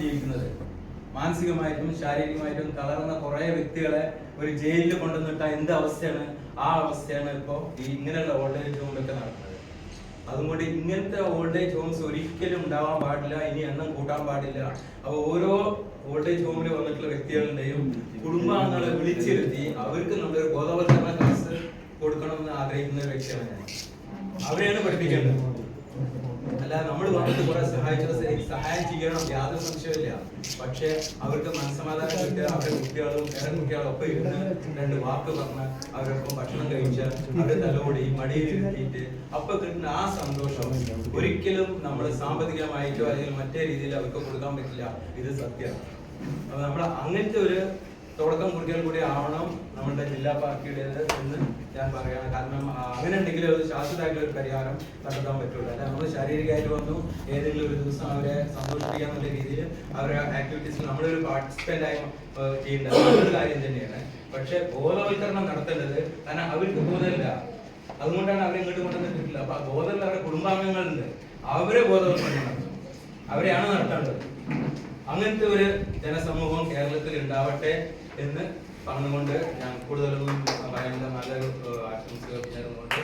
ജീവിക്കുന്നത് മാനസികമായിട്ടും ശാരീരികമായിട്ടും തളർന്ന കുറെ വ്യക്തികളെ ഒരു ജയിലിൽ കൊണ്ടുവന്നിട്ട എന്ത് അവസ്ഥയാണ്? ആ അവസ്ഥയാണ് ഇപ്പോ ഈ ഇങ്ങനെയുള്ള ഓൾഡ് ഏജ് ഹോമിലൊക്കെ നടക്കുന്നത്. അതുകൊണ്ട് ഇങ്ങനത്തെ ഓൾഡ് ഏജ് ഹോംസ് ഒരിക്കലും ഉണ്ടാവാൻ പാടില്ല ഇനി എണ്ണം കൂട്ടാൻ പാടില്ല. അപ്പൊ ഓരോ ഓൾഡ് ഏജ് ഹോമിൽ വന്നിട്ടുള്ള വ്യക്തികളുടെയും കുടുംബാംഗങ്ങളെ വിളിച്ചിരുത്തി അവർക്ക് നമ്മളൊരു ബോധവൽക്കരണ ക്ലാസ് കൊടുക്കണമെന്ന് ആഗ്രഹിക്കുന്ന വ്യക്തിയാണ് ഞാൻ. അവരെയാണ് പഠിപ്പിക്കേണ്ടത്. അല്ല നമ്മൾ വന്നിട്ട് കുറെ സഹായിച്ചത് സഹായം ചെയ്യണം യാതൊരു സംശയമില്ല പക്ഷെ അവർക്ക് മനസ്സമാധാനം കിട്ടുക അവരുടെ കുട്ടികളും വേറെ കുട്ടികളും ഒപ്പം ഇരുന്ന് രണ്ട് വാക്ക് പറഞ്ഞ് അവരൊപ്പം ഭക്ഷണം കഴിച്ച് അവരുടെ തലോടി മടിയിൽ ഇരുത്തിയിട്ട് അപ്പൊ കിട്ടുന്ന ആ സന്തോഷം ഒരിക്കലും നമ്മൾ സാമ്പത്തികമായിട്ടോ അല്ലെങ്കിൽ മറ്റേ രീതിയിൽ അവർക്ക് കൊടുക്കാൻ പറ്റില്ല. ഇത് സത്യം. അപ്പൊ നമ്മൾ അങ്ങനത്തെ ഒരു തുടക്കം കുട്ടികൾ കൂടി ആവണം. നമ്മുടെ ജില്ലാ പാർട്ടിയുടേത് എന്ന് ഞാൻ പറയുകയാണ് കാരണം അങ്ങനെ ഉണ്ടെങ്കിൽ ഒരു ശാശ്വതമായിട്ടുള്ള ഒരു പരിഹാരം കണ്ടെത്താൻ പറ്റുള്ളൂ. അല്ല നമ്മൾ ശാരീരികമായിട്ട് വന്നു ഏതെങ്കിലും ഒരു ദിവസം അവരെ സന്തോഷിപ്പിക്കാൻ എന്നുള്ള രീതിയിൽ അവരുടെ ആക്ടിവിറ്റീസിൽ നമ്മളൊരു പാർട്ടിസിപ്പന്റ് ആയി ചെയ്യേണ്ടത് നല്ലൊരു കാര്യം തന്നെയാണ്. പക്ഷെ ബോധവൽക്കരണം നടത്തേണ്ടത് കാരണം അവർക്ക് ബോധമില്ല. അതുകൊണ്ടാണ് അവരെ ഇങ്ങോട്ട് കൊണ്ടുവന്നിട്ടില്ല അപ്പൊ ആ ബോധമുള്ള അവരുടെ കുടുംബാംഗങ്ങളുണ്ട്. അവരെ ബോധവൽക്കരണം നടത്തും. അവരെയാണ് നടത്തേണ്ടത്. അങ്ങനത്തെ ഒരു ജനസമൂഹം കേരളത്തിൽ ഉണ്ടാവട്ടെ എന്ന് പറഞ്ഞുകൊണ്ട് ഞാൻ കൂടുതലൊന്നും പറയുന്നത് നല്ല ആശംസകൾ ചേർന്നുകൊണ്ട്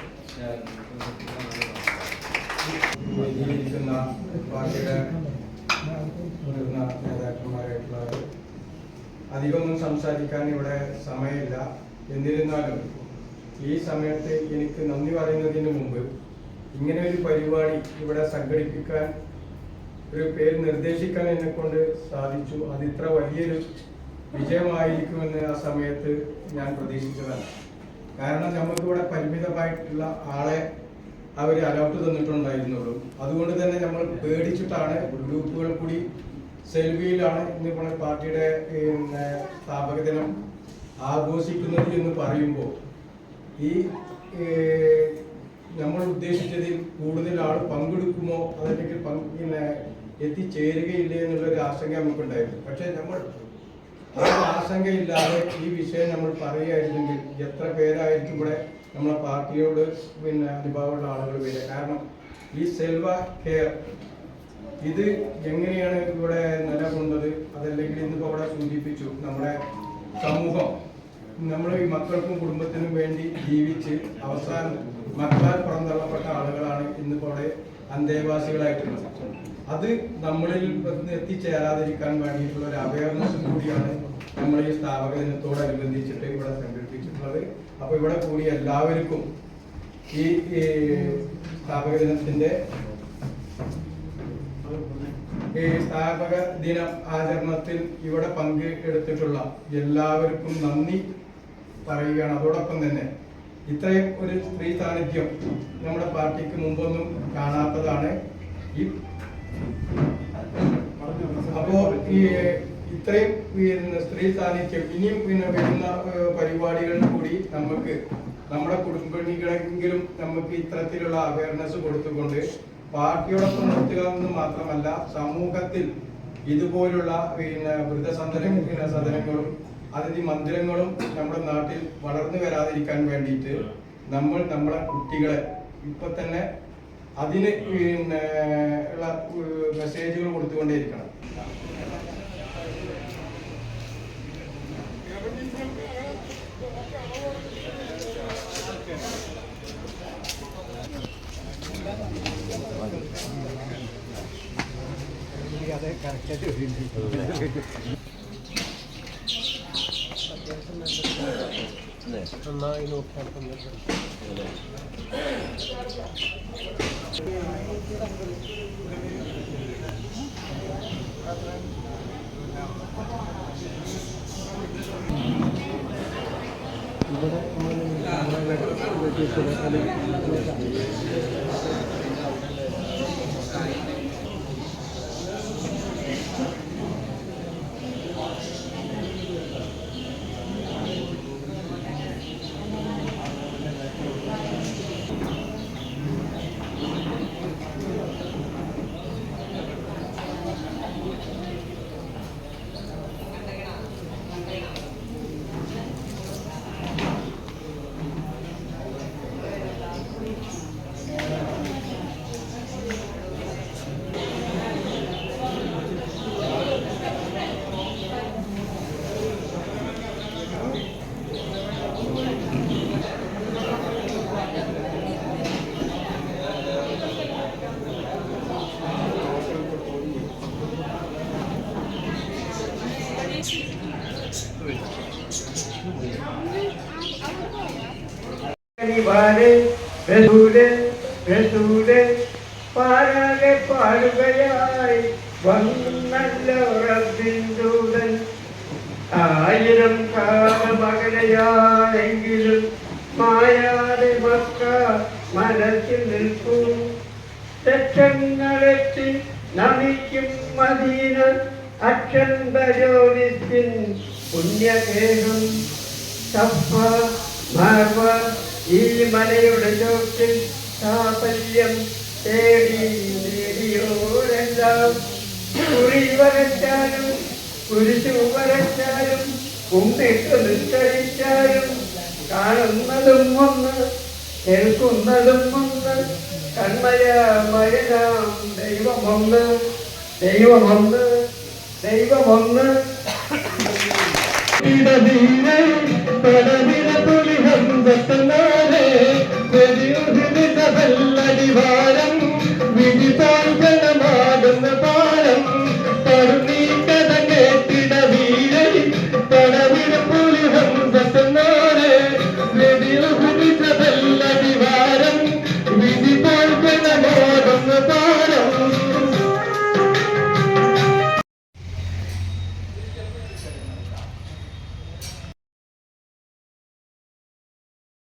ജീവിക്കുന്ന അധികമൊന്നും സംസാരിക്കാൻ ഇവിടെ സമയമില്ല. എന്നിരുന്നാലും ഈ സമയത്ത് എനിക്ക് നന്ദി പറയുന്നതിന് മുമ്പ് ഇങ്ങനെ ഒരു പരിപാടി ഇവിടെ സംഘടിപ്പിക്കാൻ ഒരു പേര് നിർദ്ദേശിക്കാൻ എന്നെ കൊണ്ട് സാധിച്ചു. അത് ഇത്ര വലിയൊരു വിജയമായിരിക്കുമെന്ന് ആ സമയത്ത് ഞാൻ പ്രതീക്ഷിച്ചതാണ്. കാരണം നമുക്കിവിടെ പരിമിതമായിട്ടുള്ള ആളെ അവർ അലോട്ട് തന്നിട്ടുണ്ടായിരുന്നുള്ളൂ. അതുകൊണ്ട് തന്നെ നമ്മൾ പേടിച്ചിട്ടാണ് ഗ്രൂപ്പുകൾ കൂടി സെൽവിയിലാണ് ഇന്നിപ്പോൾ പാർട്ടിയുടെ പിന്നെ സ്ഥാപക ദിനം ആഘോഷിക്കുന്നത് എന്ന് പറയുമ്പോൾ ഈ നമ്മൾ ഉദ്ദേശിച്ചതിൽ കൂടുതൽ ആൾ പങ്കെടുക്കുമോ അതല്ലെങ്കിൽ പിന്നെ എത്തിച്ചേരുകയില്ലേ എന്നുള്ളൊരു ആശങ്ക നമുക്കുണ്ടായിരുന്നു. പക്ഷെ നമ്മൾ ആശങ്കയില്ലാതെ ഈ വിഷയം നമ്മൾ പറയുകയായിരുന്നെങ്കിൽ എത്ര പേരായിരിക്കും ഇവിടെ നമ്മളെ പാർട്ടിയോട് പിന്നെ അനുഭവമുള്ള ആളുകൾ വരിക. കാരണം ഈ സെൽവ കെയർ ഇത് എങ്ങനെയാണ് ഇവിടെ നിലകൊണ്ടത്? അതല്ലെങ്കിൽ ഇന്നിപ്പോൾ അവിടെ സൂചിപ്പിച്ചു നമ്മുടെ സമൂഹം നമ്മൾ ഈ മക്കൾക്കും കുടുംബത്തിനും വേണ്ടി ജീവിച്ച് അവസാനം മക്കളാൽ പുറന്തള്ളപ്പെട്ട ആളുകളാണ് ഇന്നിപ്പോൾ അവിടെ അന്തേവാസികളായിട്ടുള്ളത് അത് നമ്മളിൽ എത്തിച്ചേരാതിരിക്കാൻ വേണ്ടിയിട്ടുള്ള ഒരു അവയർനെസ് കൂടിയാണ് നമ്മൾ ഈ സ്ഥാപക ദിനത്തോടനുബന്ധിച്ചിട്ട് ഇവിടെ സംഘടിപ്പിച്ചിട്ടുള്ളത്. അപ്പൊ ഇവിടെ കൂടി എല്ലാവർക്കും ഈ സ്ഥാപക ദിനത്തിന്റെ ഈ സ്ഥാപക ദിന ആചരണത്തിൽ ഇവിടെ പങ്കെടുത്തിട്ടുള്ള എല്ലാവർക്കും നന്ദി പറയുകയാണ്. അതോടൊപ്പം തന്നെ ഇത്രയും ഒരു സ്ത്രീ സാന്നിധ്യം നമ്മുടെ പാർട്ടിക്ക് മുമ്പൊന്നും കാണാത്തതാണ്. ഈ അപ്പോ ഈ ഇത്രയും സ്ത്രീ സാന്നിധ്യം ഇനിയും പിന്നെ വരുന്ന പരിപാടികളിൽ കൂടി നമുക്ക് നമ്മുടെ കുടുംബികളെങ്കിലും നമുക്ക് ഇത്തരത്തിലുള്ള അവയർനെസ് കൊടുത്തുകൊണ്ട് പാർട്ടിയോടൊപ്പം നിർത്തുക എന്ന് മാത്രമല്ല സമൂഹത്തിൽ ഇതുപോലുള്ള പിന്നെ വൃദ്ധസദനങ്ങളും അതിഥി മന്ദിരങ്ങളും നമ്മുടെ നാട്ടിൽ വളർന്നു വരാതിരിക്കാൻ വേണ്ടിയിട്ട് നമ്മൾ നമ്മളെ കുട്ടികളെ ഇപ്പൊ തന്നെ അതിന് പിന്നെ ഉള്ള മെസ്സേജുകൾ കൊടുത്തുകൊണ്ടേയിരിക്കണം. നന്നായി നോക്കാൻ ഇവിടെ പാരെ റസൂലെ റസൂലെ പാരാകെ പാടുകയായി വന്നല്ല റബ്ബിൻ ദൂതൻ ആയിരം കാലമകലയായെങ്കിലും മായാതെ മക്ക മനസ്സിൽ നിൽക്കും. ലക്ഷങ്ങളെത്തി നമിക്കും മദീന അക്ഷന്തരോദിത്തിൻ പുണ്യകേഹം സഫ മർവ ഈ മലയുടെ ചോട്ടിൽ താപല്യം തേടി നേടിയോരെല്ലാം. കുറി വരച്ചാലും കുരിശു വരച്ചാലും കുമ്പിട്ട് നിശ്ചയിച്ചാലും കാണുന്നതും ഒന്ന് കേൾക്കുന്നതും ഒന്ന് കൺമയമയനാം ദൈവമൊന്ന് ദൈവമൊന്ന് ദൈവമൊന്ന് ഇടതീനെ പടവിട തുലിഹം Shiva.